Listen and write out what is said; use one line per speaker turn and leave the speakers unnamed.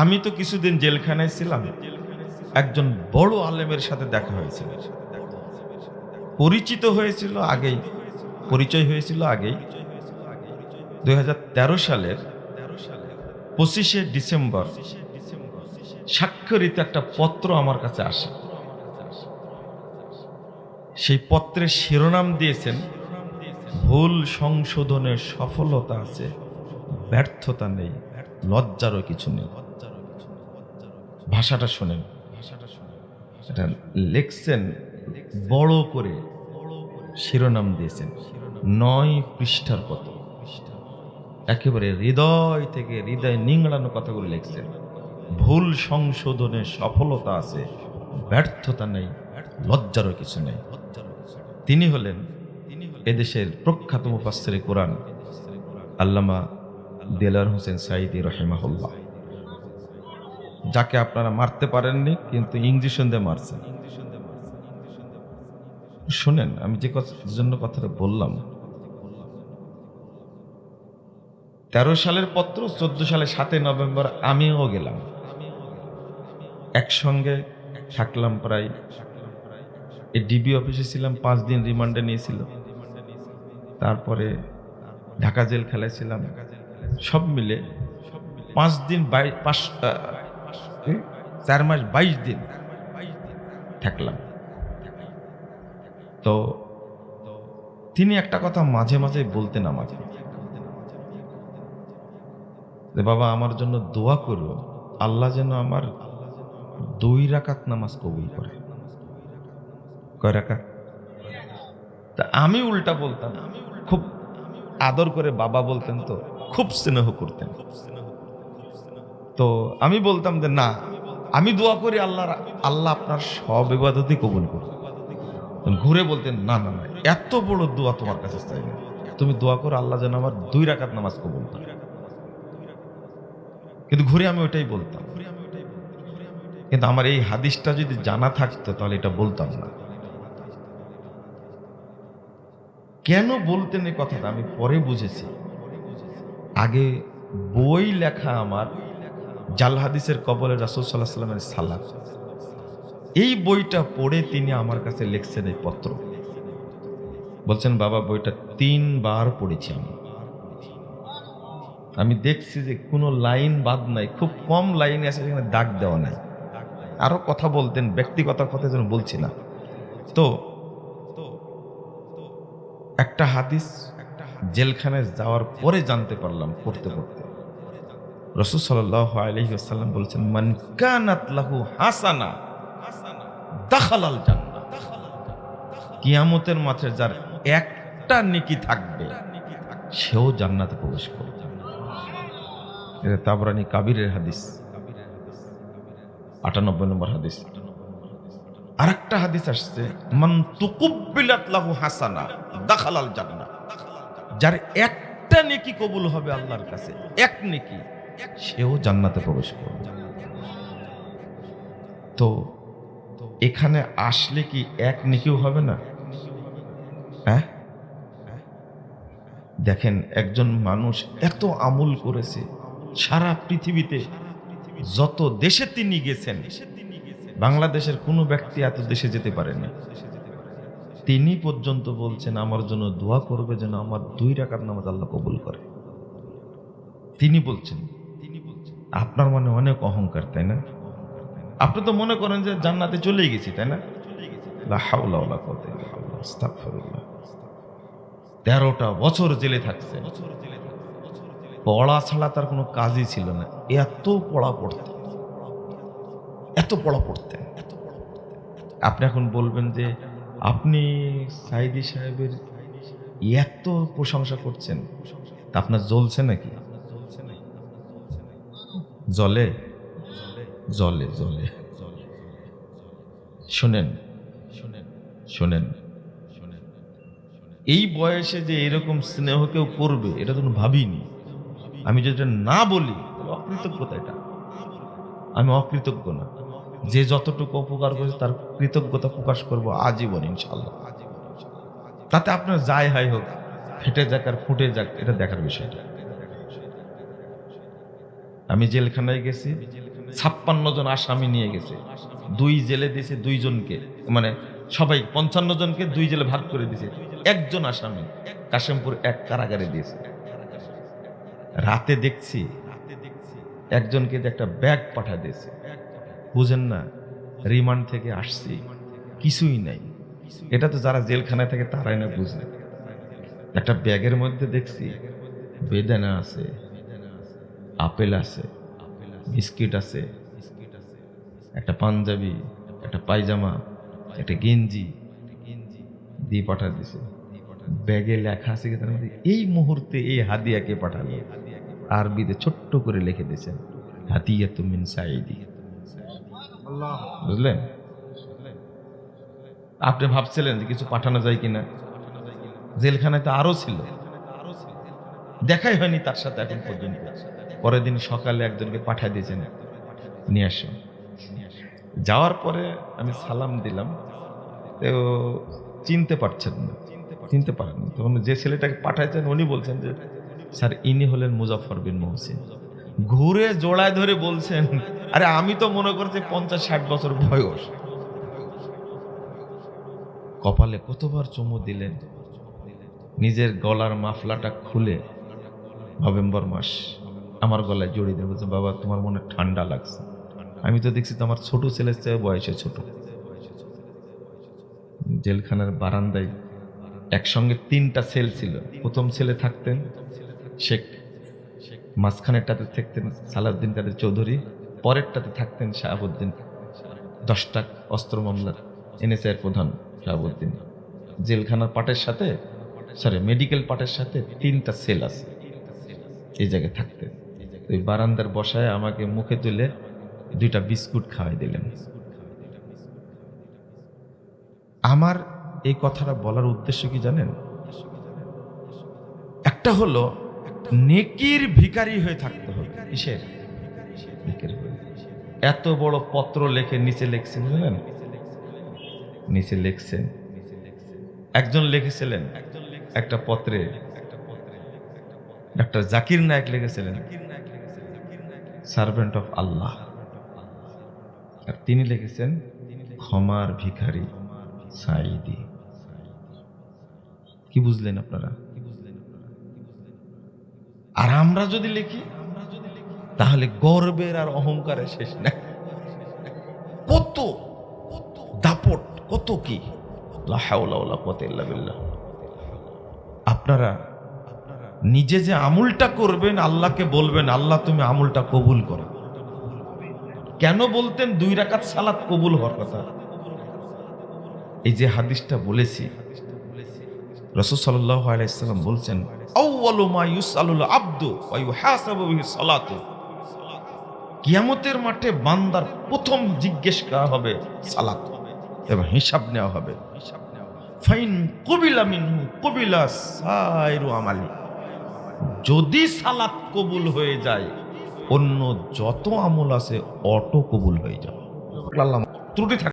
আমি তো কিছুদিন জেলখানায় ছিলাম। একজন বড় আলেমের সাথে দেখা হয়েছিল। পরিচিত হয়েছিল আগেই, পরিচয় হয়েছিল আগেই। দুই হাজার তেরো সালের পঁচিশে ডিসেম্বর স্বাক্ষরিত একটা পত্র আমার কাছে আসে। সেই পত্রের শিরোনাম দিয়েছেন, ভুল সংশোধনের সফলতা আছে, ব্যর্থতা নেই, লজ্জারও কিছু নেই। ভাষাটা শোনেন। এটা লেখছেন, বড় করে শিরোনাম দিয়েছেন। নয় পৃষ্ঠার কত। একেবারে হৃদয় থেকে হৃদয় নিংড়ানো কথাগুলো লিখছেন। ভুল সংশোধনে সফলতা আছে, ব্যর্থতা নেই, লজ্জারও কিছু নেই। তিনি হলেন এদেশের প্রখ্যাত মুফাসসিরে কোরআন আল্লামা দেলার হোসেন সাইদি রহেমাহুল্লাহ। যাকে আপনারা মারতে পারেননি, কিন্তু ইঞ্জেকশন দিয়ে মারছেন। শুনেন, আমি যে জন্য কথাটা বললাম। তেরো সালের পত্র, চোদ্দ সালে সাতই নভেম্বর আমিও গেলাম। একসঙ্গে থাকলাম প্রায়। এই ডিবি অফিসে ছিলাম, পাঁচ দিন রিমান্ডে নিয়েছিল। তারপরে ঢাকা জেল খেলায় ছিলাম। সব মিলে পাঁচ দিন বাই পাঁচ আহ, কি? চার মাস বাইশ দিন থাকলাম। তো তিনি একটা কথা মাঝে মাঝে বলতেন আমাকে। যে বাবা আমার জন্য দোয়া করো আল্লাহ যেন আমার দুই রাকাত নামাজ কবুল করে। কয় তা আমি উল্টা বলতাম খুব আদর করে বাবা বলতেন তো খুব স্নেহ করতেন। তো আমি বলতাম যে, না, আমি দোয়া করি আল্লাহ আল্লাহ আপনার সব ইবাদতই কবুল করুন ঘুরে বলতেন, না না না, এত বড় দোয়া তোমার কাছে চাই না। তুমি দোয়া করো, আল্লাহ যেন আমার দুই রাকাত নামাজ কবুল করে। কিন্তু ঘুরে আমি ওইটাই বলতাম। কিন্তু আমার এই হাদিসটা যদি জানা থাকতো, তাহলে এটা বলতাম না। কেন বলতেন এই কথাটা? আমি পরে বুঝেছি। আগে বই লেখা আমার জাল হাদিসের কবলে রাসুল সাল্লাহ সাল্লামের সালাম। এই বইটা পড়ে তিনি আমার কাছে লিখছেন এই পত্র। বলছেন, বাবা, বইটা তিনবার পড়েছি আমি। আমি দেখছি যে কোনো লাইন বাদ নাই, খুব কম লাইন আছে যেখানে দাগ দেওয়া নাই। আরও কথা বলতেন, ব্যক্তিগত কথা যেন বলছি না। তো, একটা হাদিস জেলখানায় যাওয়ার পরে জানতে পারলাম, পড়তে পড়তে। রসুল সাল্লাহ আলহিহাসাল্লাম বলছেন, মান কানাত লাহু হাসানা, দাখালাল জান্নাত কিয়ামতের মাঠে যার একটা নেকি থাকবে, সেও জান্নাতে প্রবেশ করবে। এটা তাবরানি কাবিরের হাদিস, আটানব্বই নম্বর হাদিস। আর একটা হাদিস আসছে, মান তুকুব্বিলাত লাহু হাসানা, দাখালাল জান্নাত যার একটা নেকি কবুল হবে আল্লাহর কাছে, এক নেকি। সেও জান্নাতে প্রবেশ করবে। তো এখানে আসলে কি এক নেকিও হবে না? হ্যাঁ? দেখেন, একজন মানুষ এত আমল করেছে, সারা পৃথিবীতে যত দেশে তিনি গেছেন, বাংলাদেশের কোনো ব্যক্তি এত দেশে যেতে পারেনি। তিনি পর্যন্ত বলছেন, আমার জন্য দোয়া করবে যেন আমার দুই রাকাত নামাজ আল্লাহ কবুল করে। তিনি বলছেন আপনার মনে অনেক অহংকার, তাই না? আপনি তো মনে করেন যে জান্নাতে চলেই গেছি, তাই না? তেরোটা বছর জেলে থাকছে। পড়া ছাড়া তার কোনো কাজই ছিল না। এত পড়া পড়তেন। এত পড়া পড়তেন। আপনি এখন বলবেন যে আপনি সাইদি সাহেবের এত প্রশংসা করছেন, তা আপনার জ্বলছে নাকি? জলে? জলে জলে শোনেন শোনেন শোনেন। এই বয়সে যে এরকম স্নেহ কেউ করবে, এটা তো ভাবিনি। আমি যেটা না বলি অকৃতজ্ঞতা এটা। আমি অকৃতজ্ঞ না। যে যতটুকু উপকার করেছে, তার কৃতজ্ঞতা প্রকাশ করব আজীবন ইনশাল্লাহ তাতে আপনার যাই হাই হোক, ফেটে যাক আর ফুটে যাক, এটা দেখার বিষয়টা আমি জেলখানায় গেছি, ছাপ্পান্ন জন আসামি নিয়ে গেছে। দুই জেলে দিয়েছে দুইজনকে মানে সবাই পঞ্চান্ন জনকে দুই জেলে ভাগ করে দিয়েছে। একজন আসামি, কাশেমপুর এক কারাগারে দিয়েছে। রাতে দেখছি, একজনকে একটা ব্যাগ পাঠা দিয়েছে। বুঝেন না, রিমান্ড থেকে আসছি, কিছুই নাই। এটা তো যারা জেলখানায় থাকে তারাই না বুঝে। একটা ব্যাগের মধ্যে দেখছি, বেদানা আছে। আপেল আছে, বিস্কিট আছে, একটা পাঞ্জাবি, একটা পায়জামা, একটা গেঞ্জি, দিয়ে পাঠা দিছে। ব্যাগে লেখা আছে তার মধ্যে? এই মুহূর্তে এই হাদিয়াকে পাঠালো আরবিতে ছোট্ট করে লিখে দিয়েছেন হাতিয়া সাইদি বুঝলেন? আপনি ভাবছিলেন যে কিছু পাঠানো যায় কিনা? জেলখানায় তো আরও ছিল। দেখাই হয়নি তার সাথে এখন পর্যন্ত। পরের দিন সকালে একজনকে পাঠিয়ে দিয়েছেন। নিয়ে আসো যাওয়ার পরে আমি সালাম দিলাম। তো চিনতে পারছেন না। চিনতে পারেন না। তখন যে ছেলেটাকে পাঠাইছেন, উনি বলছেন যে, স্যার, ইনি হলেন মুজাফর বিন মহসিন। ঘুরে জোড়ায় ধরে বলছেন, আরে, আমি তো মনে করছি পঞ্চাশ, ষাট বছর বয়স। কপালে কতবার চুমু দিলেন। নিজের গলার মাফলাটা খুলে নভেম্বর মাস আমার গলায় জড়িয়ে দেবে বলছে, বাবা, তোমার মনে ঠান্ডা লাগছে। আমি তো দেখছি তোমার ছোট ছেলের চেয়ে বয়সে ছোট। জেলখানার বারান্দায় একসঙ্গে তিনটা সেল ছিল। প্রথম ছেলে থাকতেন শেখ, মাঝখানেরটাতে থাকতেন সালাউদ্দিন কাদের চৌধুরী, পরেরটাতে থাকতেন শাহাবুদ্দিন, দশটা অস্ত্র মামলার এনএসআইয়ের প্রধান শাহাবুদ্দিন। জেলখানার পাটের সাথে সরি মেডিকেল পাটের সাথে তিনটা সেল আছে। এই জায়গায় থাকতেন। ওই বারান্দার বসায় আমাকে মুখে তুলে দুইটা বিস্কুট খাওয়াই দিলেন। আমার এই কথাটা বলার উদ্দেশ্য কি জানেন? একটা হলো নেকির ভিখারি হয়ে থাকতে হবে। কিসের? এত বড় পত্র লেখে নিচে লিখছেন, জানেন? নিচে লিখছেন। একজন লিখেছিলেন একটা পত্রে। ডাক্তার জাকির নায়ক লিখেছিলেন। সার্ভেন্ট অফ আল্লাহ আর তিনি লিখেছেন, ক্ষমার ভিখারি সাইদি কি বুঝলেন আপনারা? আর আমরা যদি লিখি, তাহলে গর্বের আর অহংকারের শেষ নাই। কত দাপট, কত কি। আপনারা নিজে যে আমুলটা করবেন, আল্লাহকে বলবেন, আল্লাহ, তুমি আমুলটা কবুল করো। কেন বলতেন দুই রাকাত সালাত কবুল হওয়ার কথা? এই যে হাদিসটা বলেছি, রসুল সাল্লাহ আলাইসাল্লাম বলছেন কিয়ামতের মাঠে বান্দার প্রথম জিজ্ঞেস করা হবে, সালাত। এবং হিসাব নেওয়া হবে। ফাইন কবিলা মিনহু কবিলা সাইরু আমালি। যদি সালাত কবুল হয়ে যায়, অন্য যত আমল আছে অটো কবুল হয়ে যাবে। ত্রুটি থাকে